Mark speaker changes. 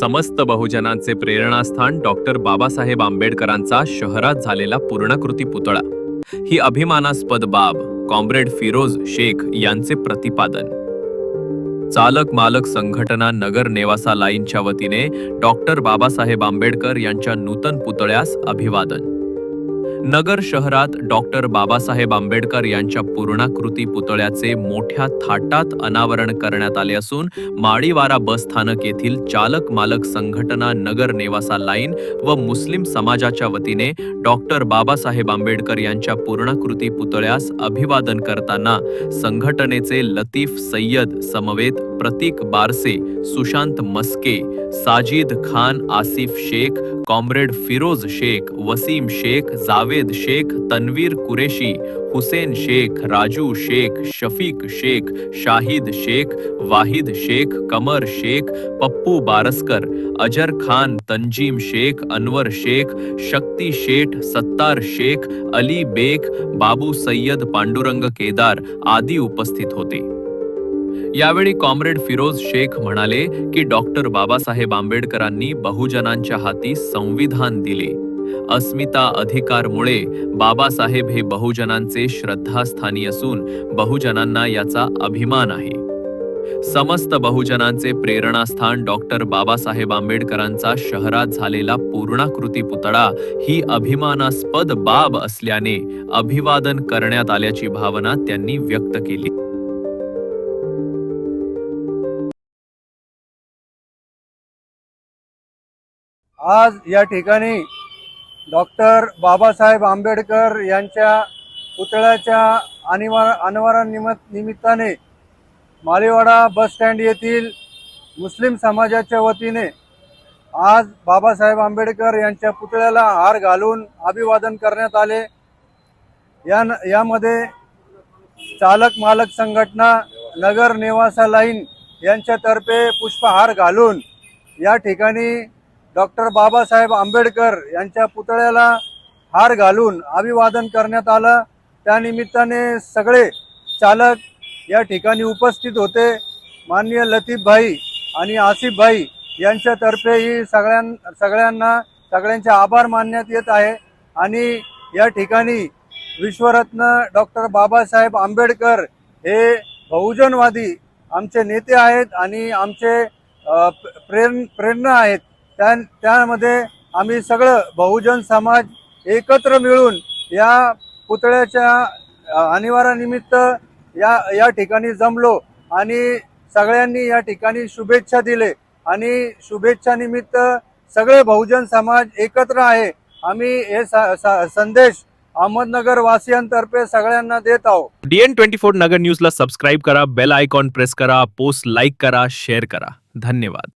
Speaker 1: समस्त बहुजनांचे प्रेरणास्थान डॉक्टर बाबासाहेब आंबेडकरांचा शहरात झालेला पूर्णकृती पुतळा. ही अभिमानास्पद बाब कॉम्रेड फिरोज शेख यांचे प्रतिपादन. चालक मालक संघटना नगर नेवासा लाईनच्या वतीने डॉक्टर बाबासाहेब आंबेडकर यांच्या नूतन पुतळ्यास अभिवादन. नगर शहरात डॉक्टर बाबासाहेब आंबेडकर यांच्या पूर्णाकृती पुतळ्याचे मोठ्या थाटात अनावरण करण्यात आले असून माळीवारा बस स्थानक येथील चालक मालक संघटना नगर नेवासा लाईन व मुस्लिम समाजाच्या वतीने डॉक्टर बाबासाहेब आंबेडकर यांच्या पूर्णाकृती पुतळ्यास अभिवादन करताना संघटनेचे लतीफ सय्यद समवेत प्रतीक बारसे सुशांत मस्के साजिद खान आसिफ शेख कॉम्रेड फिरोज शेख, वसीम शेख, जावेद शेख, तन्वीर कुरेशी, हुसैन शेख, राजू शेख, शफीक शेख, शाहिद शेख, वाहिद शेख, कमर शेख, पप्पू बारसकर अजर खान, तंजीम शेख, अनवर शेख, शक्ति शेठ, सत्तार शेख, अली बेग, बाबू सय्यद पांडुरंग केदार आदि उपस्थित होते। यावेळी कॉम्रेड फिरोज शेख म्हणाले की डॉक्टर बाबासाहेब आंबेडकरांनी बहुजनांच्या हाती संविधान दिले. अस्मिता अधिकारमुळे बाबासाहेब हे बहुजनांचे श्रद्धास्थानी असून बहुजनांना याचा अभिमान आहे. समस्त बहुजनांचे प्रेरणास्थान डॉक्टर बाबासाहेब आंबेडकरांचा शहरात झालेला पूर्णाकृती पुतळा ही अभिमानास्पद बाब असल्याने अभिवादन करण्यात आल्याची भावना त्यांनी व्यक्त केली.
Speaker 2: आज या ठिकाणी डॉक्टर बाबासाहेब आंबेडकर यांच्या पुतळ्याच्या अनिवार अनावरण निमित्ताने मालेवाडा बस स्टँड येथील मुस्लिम समाजाच्या वतीने आज बाबासाहेब आंबेडकर यांच्या पुतळ्याला हार घालून अभिवादन करण्यात आले. या यामध्ये चालक मालक संघटना नगर नेवासा लाईन यांच्यातर्फे पुष्पहार घालून या ठिकाणी डॉक्टर बाबासाहेब आंबेडकर यांच्या पुतळ्याला हार घालून अभिवादन करण्यात आलं. त्यानिमित्ताने सगळे चालक या ठिकाणी उपस्थित होते. माननीय लतीफभाई आणि आसिफभाई यांच्यातर्फे ही सगळ्यां सगळ्यांना सगळ्यांचे आभार मानण्यात येत आहे. आणि या ठिकाणी विश्वरत्न डॉक्टर बाबासाहेब आंबेडकर हे बहुजनवादी आमचे नेते आहेत आणि आमचे प्रेरण प्रेर प्रेरणा आहेत. त्या त्यामध्ये आम्ही सगळं बहुजन समाज एकत्र मिळून या पुतळ्याच्या अनिवार्यानिमित्त या या ठिकाणी जमलो आणि सगळ्यांनी या ठिकाणी शुभेच्छा दिले. आणि शुभेच्छा निमित्त सगळे बहुजन समाज एकत्र आहे. आम्ही हे संदेश अहमदनगर वासियांतर्फे सगळ्यांना देत आहोत.
Speaker 1: डीएन ट्वेंटी फोर नगर न्यूजला सबस्क्राईब करा बेल आयकॉन प्रेस करा पोस्ट लाईक करा शेअर करा. धन्यवाद.